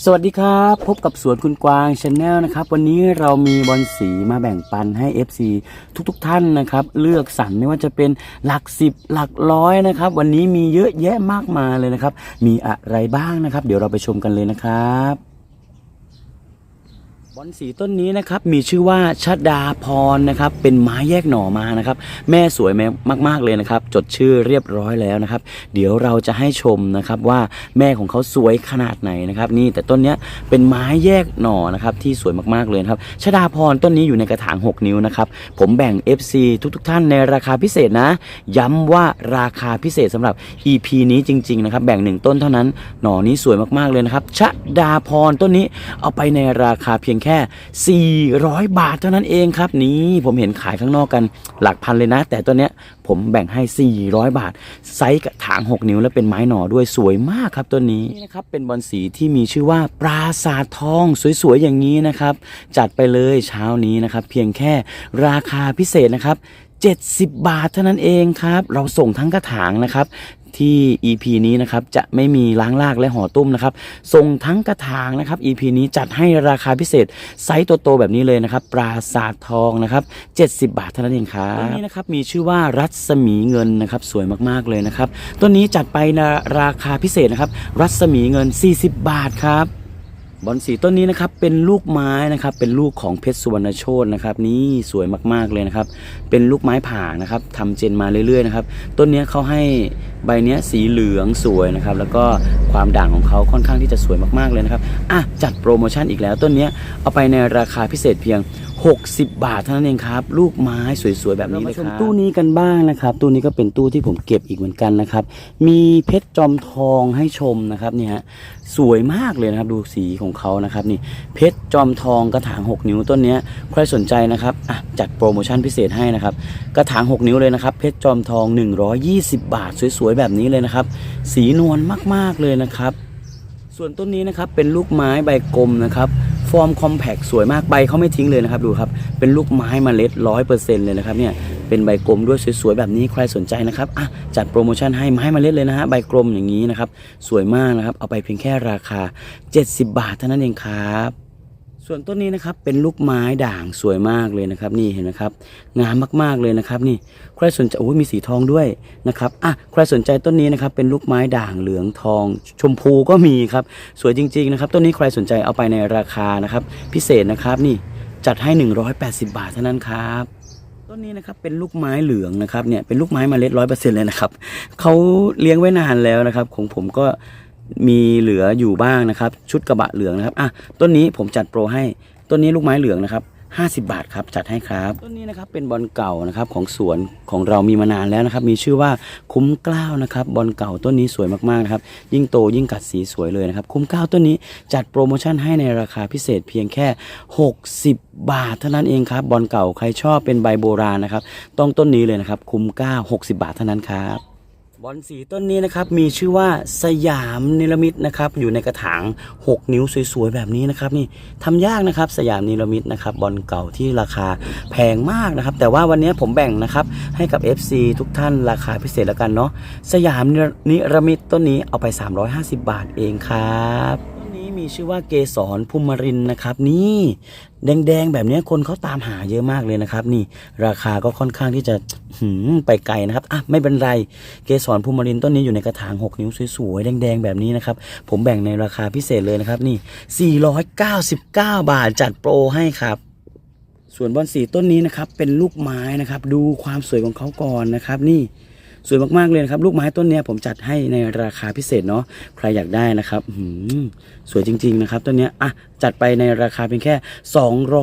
สวัสดีครับ พบกับสวนคุณกวางชาแนลนะครับ วันนี้เรามีบอลสีมาแบ่งปันให้ FC ทุกๆทท่านนะครับ เลือกสรรไม่ว่าจะเป็นหลักสิบหลักร้อยนะครับ วันนี้มีเยอะแยะมากมายเลยนะครับ มีอะไรบ้างนะครับ เดี๋ยวเราไปชมกันเลยนะครับ บอนสีต้นนี้นะครับมีชื่อว่าชดาพรนะครับเป็นไม้แยกหน่อมานะครับแม่สวยแม่มากๆเลยนะครับ จดชื่อเรียบร้อยแล้วนะครับ เดี๋ยวเราจะให้ชมนะครับว่าแม่ของเขาสวยขนาดไหนนะครับ นี่แต่ต้นนี้เป็นไม้แยกหน่อนะครับที่สวยมากๆเลยครับชดาพรต้นนี้อยู่ในกระถาง 6 นิ้วนะครับผมแบ่ง FC ทุกๆทท่านในราคาพิเศษนะ ย้ำว่าราคาพิเศษสำหรับ EP นี้จริงๆนะครับแบ่งหนึ่งต้นเท่านั้นหน่อนี้สวยมากๆเลยนะครับชดาพรต้นนี้เอาไปในราคาเพียงแค่ 400 บาทเท่านั้นเองครับ นี่ผมเห็นขายข้างนอกกันหลักพันเลยนะ แต่ตัวเนี้ยผมแบ่งให้ 400 บาท ไซส์กระถาง 6 นิ้วและเป็นไม้หน่อด้วยสวยมากครับตัวนี้นี่นะครับเป็นบอลสีที่มีชื่อว่าปราสาททองสวยๆอย่างนี้นะครับ จัดไปเลยเช้านี้นะครับ เพียงแค่ราคาพิเศษนะครับ70 บาทเท่านั้นเองครับ เราส่งทั้งกระถางนะครับ ที่ EP นี้นะครับจะไม่มีล้างรากและห่อตุ้มนะครับส่งทั้งกระถางนะครับ EP นี้จัดให้ราคาพิเศษไซส์โตๆแบบนี้เลยนะครับ ปราสาททองนะครับ70 บาทเท่านั้นเองครับต้นนี้นะครับมีชื่อว่ารัศมีเงินนะครับสวยมากๆเลยนะครับต้นนี้จัดไปในราคาพิเศษนะครับ รัศมีเงิน 40 บาทครับ บอลสีต้นนี้นะครับเป็นลูกไม้นะครับเป็นลูกของเพชรสุวรรณโชตนะครับนี่สวยมากๆเลยนะครับเป็นลูกไม้ผ่านะครับทำเจนมาเรื่อยๆนะครับต้นเนี้ยเขาให้ใบเนี้ยสีเหลืองสวยนะครับแล้วก็ความด่างของเขาค่อนข้างที่จะสวยมากๆเลยนะครับอะจัดโปรโมชั่นอีกแล้วต้นเนี้ยเอาไปในราคาพิเศษเพียง 60 บาทเท่านั้นเองครับ ลูกไม้สวยๆแบบนี้เลยครับตู้นี้กันบ้างนะครับ ตู้นี้ก็เป็นตู้ที่ผมเก็บอีกเหมือนกันนะครับ มีเพชรจอมทองให้ชมนะครับนี่ฮะสวยมากเลยนะครับ ดูสีของเขานะครับนี่เพชรจอมทองกระถาง 6 นิ้วต้นนี้ใครสนใจนะครับอะจัดโปรโมชั่นพิเศษให้นะครับกระถาง 6 นิ้วเลยนะครับ เพชรจอมทอง 120 บาท สวยๆแบบนี้เลยนะครับ สีนวลมากๆเลยนะครับ ส่วนต้นนี้นะครับเป็นลูกไม้ใบกลมนะครับ ฟอร์มคอมแพกสวยมากใบเขาไม่ทิ้งเลยนะครับดูครับ เป็นลูกไม้มเมล็ดร้อยเปอร์เซ็นต์เลยนะครับเนี่ยเป็นใบกลมด้วยสวยๆแบบนี้ใครสนใจนะครับอะจัดโปรโมชั่นให้ไม้เมล็ดเลยนะฮะใบกลมอย่างนี้นะครับสวยมากนะครับเอาไปเพียงแค่ราคา 70 บาทเท่านั้นเองครับ ส่วนต้นนี้นะครับเป็นลูกไม้ด่างสวยมากเลยนะครับ นี่เห็นไหมครับงามมากๆเลยนะครับ นี่ใครสนใจโอ้ยมีสีทองด้วยนะครับอะใครสนใจต้นนี้นะครับเป็นลูกไม้ด่างเหลืองทอง ชมพูก็มีครับสวยจริง ๆ นะครับ ต้นนี้ใครสนใจเอาไปในราคานะครับ พิเศษนะครับนี่จัดให้ 180 บาทเท่านั้นครับต้นนี้นะครับเป็นลูกไม้เหลืองนะครับเนี่ยเป็นลูกไม้มเมล็ดร้อยเปอร์เซ็นต์เลยนะครับเขาเลี้ยงไว้นานแล้วนะครับ ของผมก็ มีเหลืออยู่บ้างนะครับ ชุดกระบะเหลืองนะครับอะต้นนี้ผมจัดโปรให้ต้นนี้ลูกไม้เหลืองนะครับ50 บาทครับ จัดให้ครับต้นนี้นะครับเป็นบอลเก่านะครับของสวนของเรามีมานานแล้วนะครับ มีชื่อว่าคุ้มกล้าวนะครับบอลเก่าต้นนี้สวยมากๆนะครับยิ่งโตยิ่งกัดสีสวยเลยนะครับ คุ้มกล้าวต้นนี้จัดโปรโมชั่นให้ในราคาพิเศษเพียงแค่ 60 บาทเท่านั้นเองครับบอลเก่าใครชอบเป็นใบโบราณนะครับ ต้องต้นนี้เลยนะครับคุ้มกล้าว60 บาทเท่านั้นครับ บอลสีต้นนี้นะครับมีชื่อว่าสยามนิรมิตนะครับอยู่ในกระถาง 6 นิ้วสวยๆแบบนี้นะครับนี่ทำยากนะครับสยามนิรมิตนะครับบอลเก่าที่ราคาแพงมากนะครับ แต่ว่าวันนี้ผมแบ่งนะครับให้กับ FC ทุกท่านราคาพิเศษแล้วกันเนาะสยามนิรมิตต้นนี้เอาไป 350 บาทเองครับ มีชื่อว่าเกสรภูมิรินนะครับ นี่แดงๆแบบนี้คนเขาตามหาเยอะมากเลยนะครับ นี่ราคาก็ค่อนข้างที่จะหืมไปไกลนะครับอะไม่เป็นไรเกสรภูมิรินต้นนี้อยู่ในกระถาง 6 นิ้วสวยๆแดงๆแบบนี้นะครับ ผมแบ่งในราคาพิเศษเลยนะครับ นี่ 499 บาทจัดโปรให้ครับส่วนบอนสีต้นนี้นะครับเป็นลูกไม้นะครับ ดูความสวยของเขาก่อนนะครับ นี่ สวยมากๆเลยนะครับ ลูกไม้ต้นนี้ผมจัดให้ในราคาพิเศษเนาะใครอยากได้นะครับหือสวยจริง ๆ นะครับต้นนี้อะจัดไปในราคาเพียงแค่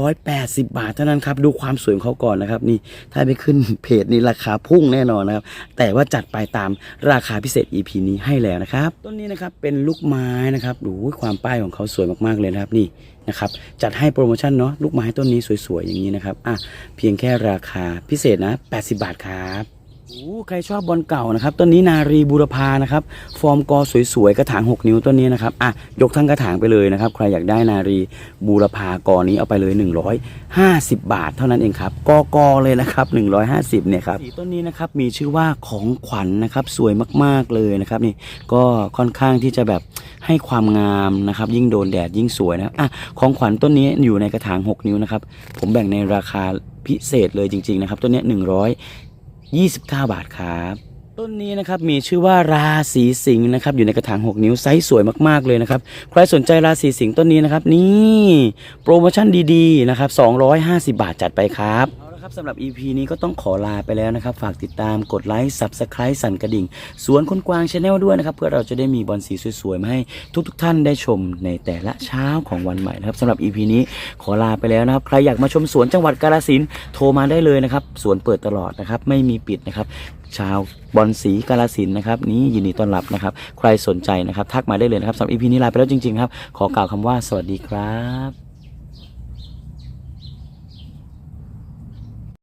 280 บาทเท่านั้นครับ ดูความสวยของเขาก่อนนะครับ นี่ถ้าไปขึ้นเพจนี้ราคาพุ่งแน่นอนนะครับ แต่ว่าจัดไปตามราคาพิเศษ EP นี้ให้แล้วนะครับ ต้นนี้นะครับเป็นลูกไม้นะครับดูความป้ายของเขาสวยมากๆเลยนะครับนี่นะครับจัดให้โปรโมชั่นเนาะลูกไม้ต้นนี้สวยๆอย่างนี้นะครับอะเพียงแค่ราคาพิเศษนะ 80 บาทครับ โอ้ใครชอบบอลเก่านะครับต้นนี้นารีบูรพานะครับ ฟอร์มกอสวยๆกระถาง 6 นิ้วต้นนี้นะครับอะยกทั้งกระถางไปเลยนะครับ ใครอยากได้นารีบูรพากอนี้เอาไปเลย 150 บาท เท่านั้นเองครับกอกอเลยนะครับ 150เนี่ยครับสีต้นนี้นะครับมีชื่อว่าของขวัญนะครับสวยมากๆเลยนะครับนี่ก็ค่อนข้างที่จะแบบให้ความงามนะครับ ยิ่งโดนแดดยิ่งสวยนะอะของขวัญต้นนี้อยู่ในกระถาง 6 นิ้วนะครับผมแบ่งในราคาพิเศษเลยจริงๆนะครับต้นนี้ย100 29 บาทครับต้นนี้นะครับมีชื่อว่าราศีสิงห์นะครับอยู่ในกระถาง 6 นิ้วไซส์สวยมากๆเลยนะครับใครสนใจราศีสิงห์ต้นนี้นะครับนี่โปรโมชั่นดีๆนะครับ250 บาทจัดไปครับ ละครับสำหรับ EP นี้ก็ต้องขอลาไปแล้วนะครับ ฝากติดตามกดไลค์ Subscribe สั่นกระดิ่ง สวนคนกวางชาแนลด้วยนะครับ เพื่อเราจะได้มีบอลสีสวยๆ มาให้ทุกๆท่านได้ชมในแต่ละเช้าของวันใหม่นะครับสำหรับ EP นี้ขอลาไปแล้วนะครับ ใครอยากมาชมสวนจังหวัดกาฬสินธุ์โทรมาได้เลยนะครับ สวนเปิดตลอดนะครับ ไม่มีปิดนะครับ ชาวบอลสีกาลสินธุ์นะครับ นี้ยินดีต้อนรับนะครับ ใครสนใจนะครับ ทักมาได้เลยนะครับสำหรับ EP นี้ลาไปแล้วจริงๆครับขอกล่าวคำว่าสวัสดีครับ